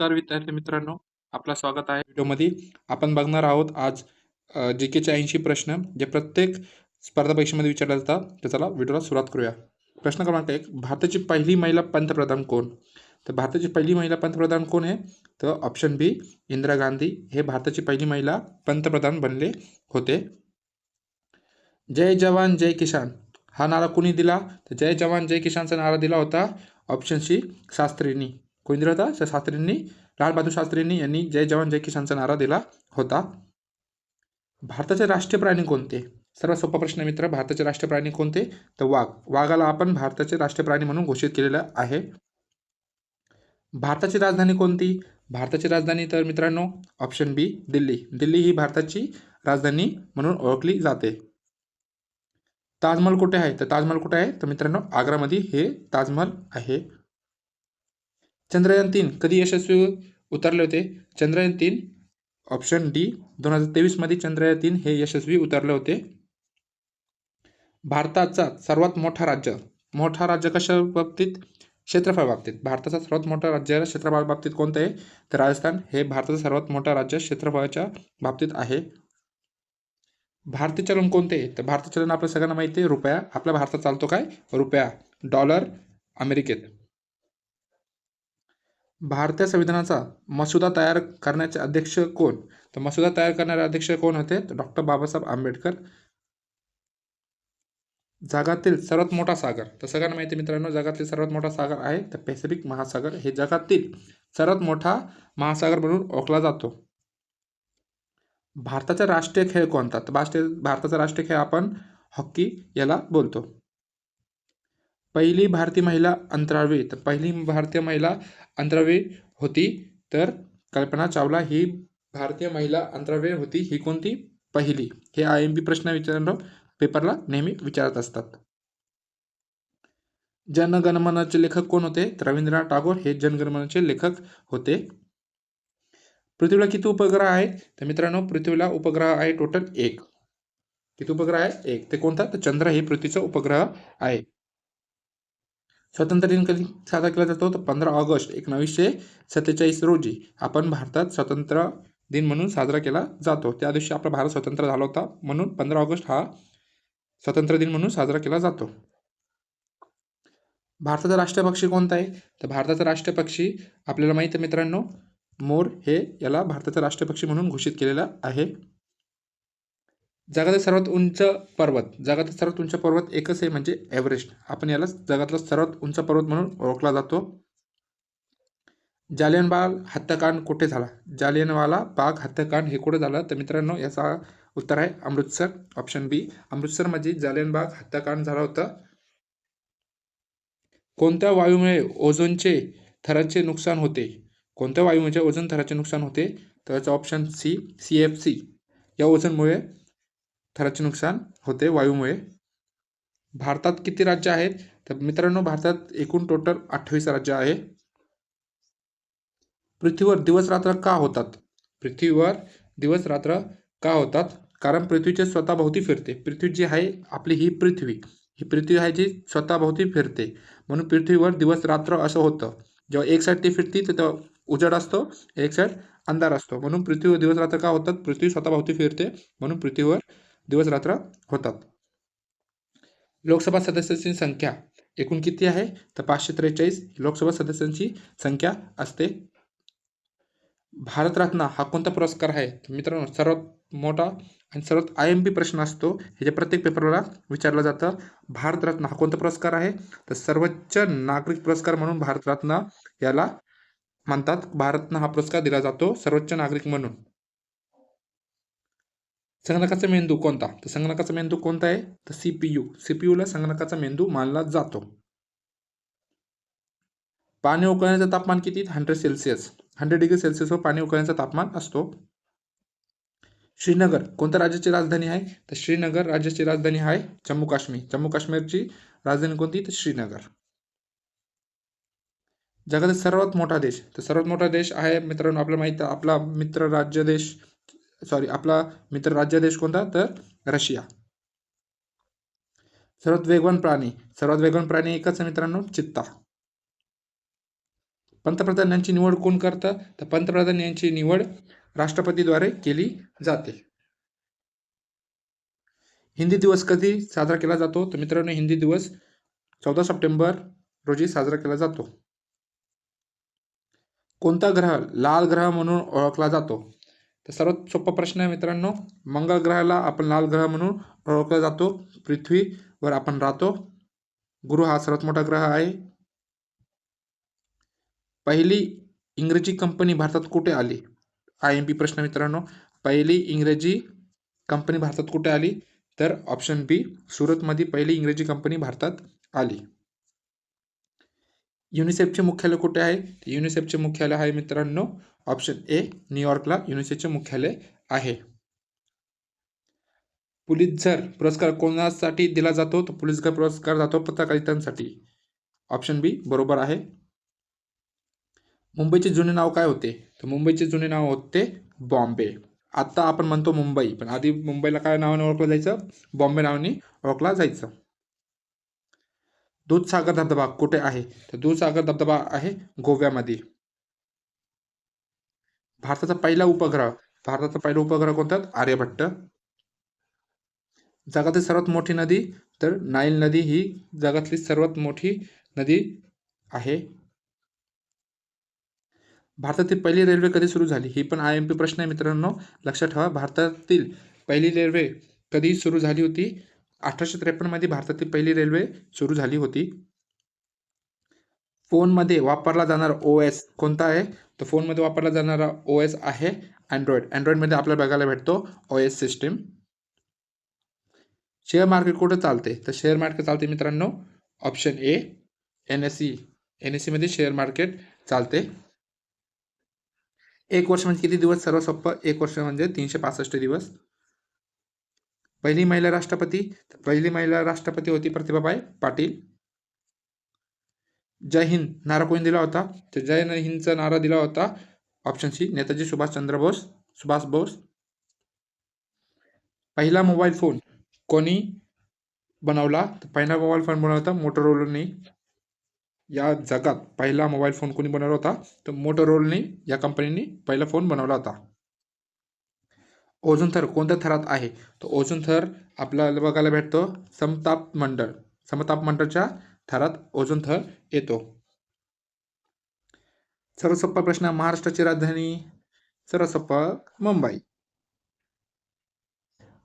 नमस्कार विद्यार्थी मित्रांनो आपलं स्वागत आहे व्हिडिओमध्ये. आपण बघणार आहोत आज जी केचे ऐंशी प्रश्न जे प्रत्येक स्पर्धा परीक्षेमध्ये विचारले जातात तर चला व्हिडिओला सुरुवात करूया. प्रश्न क्रमांक एक भारताची पहिली महिला पंतप्रधान कोण? तर भारताची पहिली महिला पंतप्रधान कोण आहे? तर ऑप्शन बी इंदिरा गांधी हे भारताची पहिली महिला पंतप्रधान बनले होते. जय जवान जय किसान हा नारा कुणी दिला? तर जय जवान जय किसानचा नारा दिला होता ऑप्शन सी शास्त्रींनी. कोणी होता शास्त्रींनी लालबहादूर शास्त्रींनी यांनी जय जवान जय किसानचा नारा दिला होता. भारताचे राष्ट्रीय प्राणी कोणते? सर्वात सोपा प्रश्न मित्र भारताचे राष्ट्रीय प्राणी कोणते? तर वाघ. वाघाला आपण भारताचे राष्ट्रीय प्राणी म्हणून घोषित केलेलं आहे. भारताची राजधानी कोणती? भारताची राजधानी तर मित्रांनो ऑप्शन बी दिल्ली. दिल्ली ही भारताची राजधानी म्हणून ओळखली जाते. ताजमहल कुठे आहे? तर ताजमहल कुठे आहे? तर मित्रांनो आग्रामध्ये हे ताजमहल आहे. चंद्रयान तीन कधी यशस्वी उतरले होते? चंद्रयान तीन ऑप्शन डी दोन हजार तेवीसमध्ये चंद्रयान तीन हे यशस्वी उतरले होते. भारताचा सर्वात मोठा राज्य मोठा राज्य कशा बाबतीत? क्षेत्रफळ बाबतीत. भारताचा सर्वात मोठा राज्य क्षेत्रफळ बाबतीत कोणतं आहे? तर राजस्थान हे भारताचं सर्वात मोठा राज्य क्षेत्रफळाच्या बाबतीत आहे. भारतीय चलन कोणते? तर भारतीय चलन आपल्या सगळ्यांना माहिती आहे रुपया. आपल्या भारतात चालतो काय? रुपया डॉलर अमेरिकेत. भारतीय संविधानाचा मसुदा तयार करण्याचे अध्यक्ष कोण? तर मसुदा तयार करणारे अध्यक्ष कोण होते? तर डॉक्टर बाबासाहेब आंबेडकर. जगातील सर्वात मोठा सागर. तर सगळ्यांना माहिती मित्रांनो जगातील सर्वात मोठा सागर आहे तर पॅसिफिक महासागर. हे जगातील सर्वात मोठा महासागर म्हणून ओळखला जातो. भारताचा राष्ट्रीय खेळ कोणता? तर भारताचा राष्ट्रीय खेळ आपण हॉकी याला बोलतो. पहिली भारतीय महिला अंतराळवीर तर पहिली भारतीय महिला अंतराळवीर होती. तर कल्पना चावला ही भारतीय महिला अंतराळवीर होती. ही कोणती? पहिली. हे आय एम पी प्रश्न विचार पेपरला नेहमी विचारत असतात. जनगणमनाचे लेखक कोण होते? तर रवींद्रनाथ टागोर हे जनगणमनाचे लेखक होते. पृथ्वीला किती उपग्रह आहेत? तर मित्रांनो पृथ्वीला उपग्रह आहे टोटल एक. किती उपग्रह आहे? एक. ते कोणता? तर चंद्र हे पृथ्वीचा उपग्रह आहे. स्वातंत्र्य दिन कधी साजरा केला जातो? तर पंधरा ऑगस्ट एकोणावीसशे सत्तेचाळीस रोजी आपण भारतात स्वतंत्र दिन म्हणून साजरा केला जातो. त्या दिवशी आपला भारत स्वतंत्र झाला होता म्हणून पंधरा ऑगस्ट हा स्वातंत्र्य दिन म्हणून साजरा केला जातो. भारताचा राष्ट्रपक्षी कोणता आहे? तर भारताचा राष्ट्रपक्षी आपल्याला माहीत आहे मित्रांनो मोर हे याला भारताचा राष्ट्रपक्षी म्हणून घोषित केलेला आहे. जगातील सर्वात उंच पर्वत जगातील सर्वात उंच पर्वत एकच आहे म्हणजे एव्हरेस्ट. आपण याला जगातला सर्वात उंच पर्वत म्हणून ओळखला जातो. जालियनबाग हत्याकांड कुठे झाला? जालियनवाला बाग हत्याकांड हे कुठे झालं? तर मित्रांनो याचा उत्तर आहे अमृतसर. ऑप्शन बी अमृतसरमध्ये जालियनबाग हत्याकांड झाला होता. कोणत्या वायूमुळे ओझोनचे थराचे नुकसान होते? कोणत्या वायूमुळे ओझोन थराचे नुकसान होते? तर याचा option C C F C या ओझोनमुळे थराचे नुकसान होते वायूमुळे. भारतात किती राज्य आहेत? तर मित्रांनो भारतात एकूण टोटल अठ्ठावीस राज्य आहे. पृथ्वीवर दिवस रात्र का होतात? पृथ्वीवर दिवस रात्र का होतात? कारण पृथ्वीचे स्वतःभोवती फिरते. पृथ्वी जी आहे आपली ही पृथ्वी. ही पृथ्वी आहे जी स्वतःभोवती फिरते. म्हणून पृथ्वीवर दिवस रात्र असं होतं. जेव्हा एक साईड ती फिरती तर तेव्हा उजड असतो एक साईड अंधार असतो. म्हणून पृथ्वीवर दिवस रात्र का होतात? पृथ्वी स्वतःभोवती फिरते. म्हणून पृथ्वीवर दिवस रात्र होतात. लोकसभा सदस्यांची संख्या एकूण किती आहे? तर पाचशे त्रेचाळीस लोकसभा सदस्यांची संख्या असते. भारतरत्न हा कोणता पुरस्कार आहे? मित्रांनो सर्वात मोठा आणि सर्वात आय एम पी प्रश्न असतो. ह्याच्या प्रत्येक पेपरला विचारलं जातं भारतरत्न हा कोणता पुरस्कार आहे? तर सर्वोच्च नागरिक पुरस्कार म्हणून भारतरत्न याला म्हणतात भारतरत्न हा पुरस्कार दिला जातो सर्वोच्च नागरिक म्हणून. संगणकाचा मेंदू कोणता? तर संगणकाचा मेंदू कोणता आहे? तर C P U C P यूला संगणकाचा मेंदू मानला जातो. पाणी उकळण्याचं तापमान किती? हंड्रेड सेल्सिअस हंड्रेड डिग्री सेल्सिअसवर पाणी उकळण्याचं तापमान असतो. श्रीनगर. कोणत्या राज्याची राजधानी आहे? तर श्रीनगर राज्याची राजधानी आहे जम्मू काश्मीर. जम्मू काश्मीरची राजधानी कोणती? तर श्रीनगर. जगातील सर्वात मोठा देश. तर सर्वात मोठा देश आहे मित्रांनो आपल्याला माहिती आपला मित्र राज्य देश सॉरी आपला मित्र राज्य देश कोणता? तर रशिया. सर्वात वेगवान प्राणी. सर्वात वेगवान प्राणी एकच आहे मित्रांनो चित्ता. पंतप्रधान यांची निवड कोण करतं? तर पंतप्रधान यांची निवड राष्ट्रपतीद्वारे केली जाते. हिंदी दिवस कधी साजरा केला जातो? तर मित्रांनो हिंदी दिवस चौदा सप्टेंबर रोजी साजरा केला जातो. कोणता ग्रह? लाल ग्रह म्हणून ओळखला जातो. तर सर्वात सोपा प्रश्न आहे मित्रांनो मंगळ ग्रहाला आपण लाल ग्रह म्हणून ओळखला जातो पृथ्वीवर आपण राहतो. गुरु हा सर्वात मोठा ग्रह आहे. पहिली इंग्रजी कंपनी भारतात कुठे आली? आय एम पी प्रश्न मित्रांनो. पहिली इंग्रजी कंपनी भारतात कुठे आली? तर ऑप्शन बी सुरतमध्ये पहिली इंग्रजी कंपनी भारतात आली. युनिसेफचे मुख्यालय कुठे आहे? युनिसेफचे मुख्यालय आहे मित्रांनो ऑप्शन ए न्यूयॉर्कला युनिसेफचे मुख्यालय आहे. पुलित्झर पुरस्कार कोणासाठी दिला जातो? तर पुलित्झर पुरस्कार जातो पत्रकारितांसाठी. ऑप्शन बी बरोबर आहे. मुंबईचे जुने नाव काय होते? तर मुंबईचे जुने नाव होते बॉम्बे. आत्ता आपण म्हणतो मुंबई पण आधी मुंबईला काय नावाने ओळखलं जायचं? बॉम्बे नावाने ओळखला जायचं. दूधसागर धबधबा कुठे आहे? तर दूधसागर धबधबा आहे गोव्यामध्ये. भारताचा पहिला उपग्रह भारताचा पहिला उपग्रह कोणता? आर्यभट्ट. जगातील सर्वात मोठी नदी तर नाईल नदी ही जगातली सर्वात मोठी नदी आहे. भारतातील पहिली रेल्वे कधी सुरू झाली? ही पण आय एम पी प्रश्न आहे मित्रांनो. लक्षात ठेवा भारतातील पहिली रेल्वे कधी सुरू झाली होती? अठराशे त्रेपन्नमध्ये भारतातील पहिली रेल्वे सुरू झाली होती. फोनमध्ये वापरला जाणारा ओ एस कोणता आहे? तर फोनमध्ये वापरला जाणारा ओ एस आहे अँड्रॉइड. अँड्रॉइडमध्ये आपल्याला बघायला भेटतो O S system. Share market कुठं चालते? तर शेअर मार्केट चालते मित्रांनो option A N S C N S सीमध्ये शेअर मार्केट चालते. एक वर्ष म्हणजे किती दिवस? सर्व सोपं एक वर्ष म्हणजे तीनशे पासष्ट दिवस. पहिली महिला राष्ट्रपती तर पहिली महिला राष्ट्रपती होती प्रतिभाबाई पाटील. जय हिंद. नारा कोणी दिला होता? तर जय हिंदचा नारा दिला होता ऑप्शन सी नेताजी सुभाषचंद्र बोस सुभाष बोस. पहिला मोबाईल फोन कोणी बनवला? तर पहिला मोबाईल फोन बनवला होता मोटोरोलाने या जगात पहिला मोबाईल फोन कोणी बनवला होता? तर मोटोरोलने या कंपनीने पहिला फोन बनवला होता. ओझोन थर कोणत्या थरात आहे? तर ओझोन थर आपल्याला बघायला भेटतो समताप मंडळ. समताप मंडळच्या थरात ओझोन थर येतो. सर्व सोपा प्रश्न महाराष्ट्राची राजधानी सर्व सोपा मुंबई.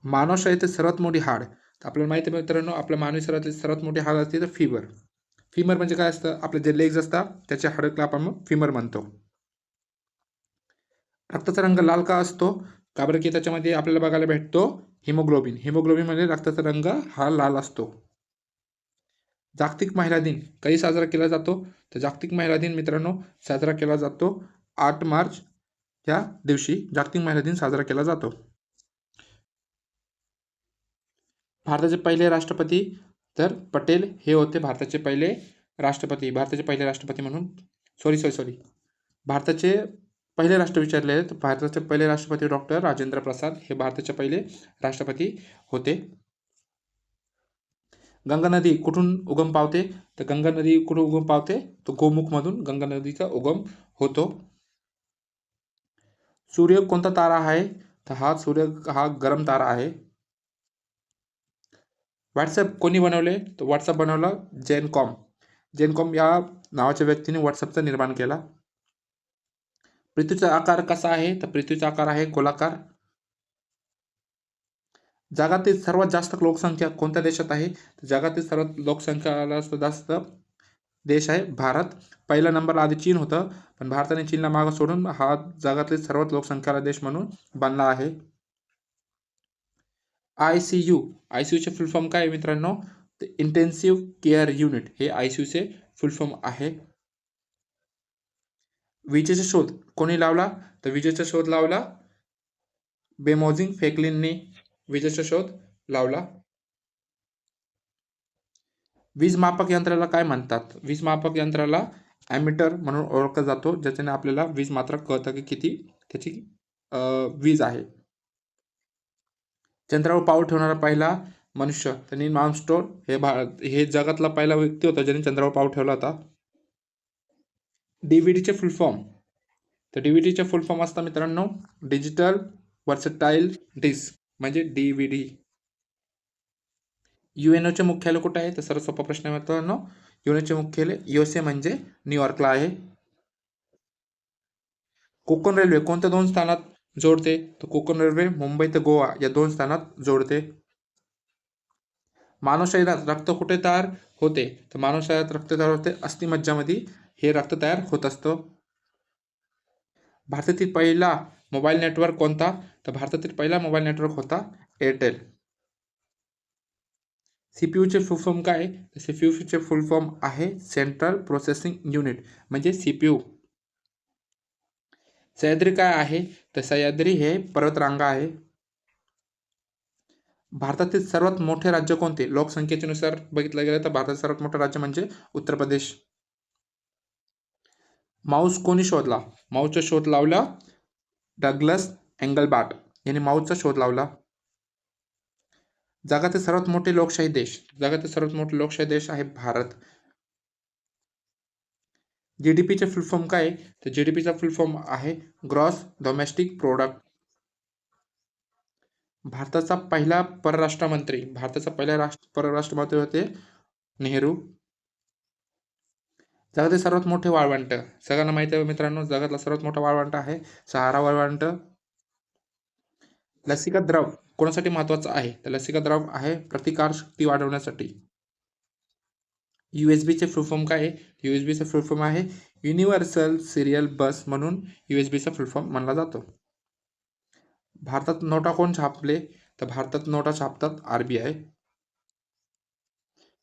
मानव शरीरातील सर्वात मोठी हाड. तर आपल्याला माहिती आहे मित्रांनो आपल्या मानवी शरीरातली सर्वात मोठी हाड असते तर फिबर. फिमर म्हणजे काय असतं? आपले जे लेग्स असतात त्याच्या हाडकला आपण फिमर म्हणतो. रक्ताचा रंग लाल का असतो? का बरं की त्याच्यामध्ये आपल्याला बघायला भेटतो? हिमोग्लोबिन. हिमोग्लोबिनमध्ये रक्ताचा रंग हा लाल असतो. जागतिक महिला दिन कधी साजरा केला जातो? तर जागतिक महिला दिन मित्रांनो साजरा केला जातो आठ मार्च या दिवशी जागतिक महिला दिन साजरा केला जातो. भारताचे पहिले राष्ट्रपती तर पटेल हे होते भारताचे पहिले राष्ट्रपती. भारताचे पहिले राष्ट्रपती म्हणून सॉरी सॉरी सॉरी भारताचे पहिले राष्ट्र विचारले आहेत. भारताचे पहिले राष्ट्रपती डॉक्टर राजेंद्र प्रसाद हे भारताचे पहिले राष्ट्रपती होते. गंगा नदी कुठून उगम पावते? तर गंगा नदी कुठून उगम पावते? तो गोमुखमधून गंगा नदीचा उगम होतो. सूर्य कोणता तारा आहे? तर हा सूर्य हा गरम तारा आहे. व्हॉट्सअप कोणी बनवले? तर व्हॉट्सअप बनवलं जेनकॉम. जेनकॉम या नावाच्या व्यक्तीने व्हॉट्सअपचा निर्माण केला. पृथ्वीचा आकार कसा आहे? तर पृथ्वीचा आकार आहे गोलाकार. जगातील सर्वात जास्त लोकसंख्या कोणत्या देशात आहे? तर जगातील सर्वात लोकसंख्या जास्त देश आहे भारत. पहिल्या नंबरला आधी चीन होतं पण भारताने चीनला मागं सोडून हा जगातील सर्वात लोकसंख्याला देश म्हणून बनला आहे. I C U. I C यूचे full form काय आहे मित्रांनो? इंटेन्सिव्ह केअर युनिट हे आय सी यूचे फुल फॉर्म आहे. विजेचा शोध. कोणी लावला? तर विजेचा शोध लावला. बेमोझिंग फेकलिनने विजेचा शोध लावला. वीज मापक यंत्राला काय म्हणतात? वीज मापक यंत्राला ॲमिटर म्हणून ओळखला जातो ज्याच्याने आपल्याला वीज मात्र कळतं की किती त्याची वीज आहे. चंद्रावर पाऊल ठेवणारा पहिला मनुष्य त्यांनी नील हे भा हे जगातला पहिला व्यक्ती होता ज्याने चंद्रावर पाऊल ठेवला होता. डीव्हीडीचे फुल फॉर्म तर डीव्हीडीचे फुल फॉर्म असतात मित्रांनो डिजिटल वर्सटाईल डिस्क म्हणजे डी व्ही डी मुख्यालय कुठे आहे? तर सर्व सोपा प्रश्न आहे मित्रांनो यू एन मुख्यालय युएसए म्हणजे न्यूयॉर्कला आहे. कोकण रेल्वे कोणत्या दोन स्थानात जोडते? तर कोकण रेल्वे मुंबई ते गोवा या दोन स्थानात जोडते. मानव शरीरात रक्त कुठे तयार होते? तर मानव शरीरात रक्त तयार होते अस्थिमज्जामध्ये. हे रक्त तयार होत असतं. भारतातील पहिला मोबाईल नेटवर्क कोणता? तर भारतातील पहिला मोबाईल नेटवर्क होता एअरटेल. सीपीयूचे फुल फॉर्म काय? आहे तर सीपीयूचे फुल फॉर्म आहे सेंट्रल प्रोसेसिंग युनिट म्हणजे सीपीयू सह्याद्री काय आहे? तर सह्याद्री हे पर्वतरांगा आहे. भारतातील सर्वात मोठे राज्य कोणते? लोकसंख्येनुसार बघितलं गेलं तर भारतातील सर्वात मोठं राज्य म्हणजे उत्तर प्रदेश. माऊस कोणी शोधला? माऊसचा शोध लावला डगलस अँगलबाट यांनी माऊसचा शोध लावला. जगातील सर्वात मोठे लोकशाही देश. जगातील सर्वात मोठे लोकशाही देश आहे भारत. जी डी पीचे फुल फॉर्म काय? तर जी डी पीचा फुल फॉर्म आहे ग्रॉस डोमेस्टिक प्रोडक्ट भारताचा पहिला परराष्ट्र मंत्री. भारताचा पहिला राष्ट्र परराष्ट्र मंत्री होते नेहरू. जगातील सर्वात मोठे वाळवंट. सगळ्यांना माहिती आहे मित्रांनो जगातला सर्वात मोठा वाळवंट आहे सहारा वाळवंट. लसिका द्रव कोणासाठी महत्वाचं आहे? तर लसिका द्रव आहे प्रतिकार शक्ती वाढवण्यासाठी. यू एस बीचे काय आहे? यू एस आहे युनिव्हर्सल सिरियल बस म्हणून यू एस बीचा मानला जातो. भारतात नोटा कोण छापले? तर भारतात नोटा छापतात R B I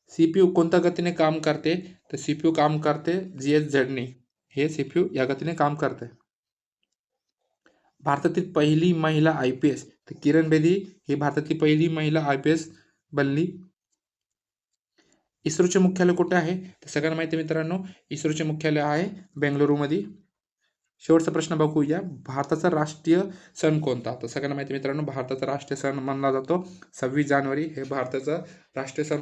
C P U कोणत्या गतीने काम करते? तर सी पी यू काम करते जी एस झेडने. हे सी पी यू या गतीने काम करते. भारतातील पहिली महिला आय पी एस. तर किरण बेदी ही भारतातील पहिली महिला आय पी एस बनली. इस्रोचे मुख्यालय कुठे आहे? तर सगळ्यांना माहिती मित्रांनो इस्रोचे मुख्यालय आहे बेंगलुरूमध्ये. शेवटचा प्रश्न बघूया भारताचा राष्ट्रीय सण कोणता? तर सगळ्यांना माहिती मित्रांनो भारताचा राष्ट्रीय सण मानला जातो. सव्वीस जानेवारी हे भारताचा राष्ट्रीय सण